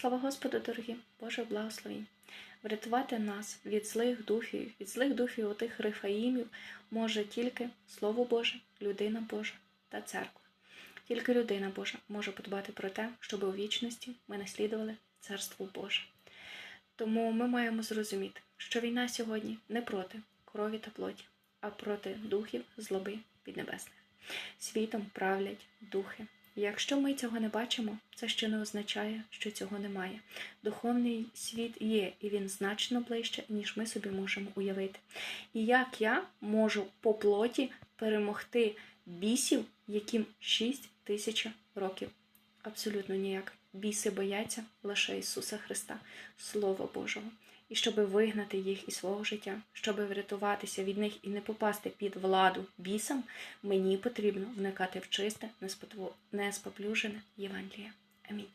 Слава Господу, дорогі, Боже благословінь. Врятувати нас від злих духів, від злих духів отих рифаїмів може тільки Слово Боже, людина Божа та церква. Тільки людина Божа може подбати про те, щоб у вічності ми наслідували Царство Боже. Тому ми маємо зрозуміти, що війна сьогодні не проти крові та плоті, а проти духів злоби піднебесних. Світом правлять духи. Якщо ми цього не бачимо, це ще не означає, що цього немає. Духовний світ є, і він значно ближче, ніж ми собі можемо уявити. І як я можу по плоті перемогти бісів, яким 6 тисяч років? Абсолютно ніяк. Біси бояться лише Ісуса Христа, Слова Божого. І щоб вигнати їх із свого життя, щоб врятуватися від них і не попасти під владу бісам, мені потрібно вникати в чисте, неспоплюжене Євангеліє. Амінь.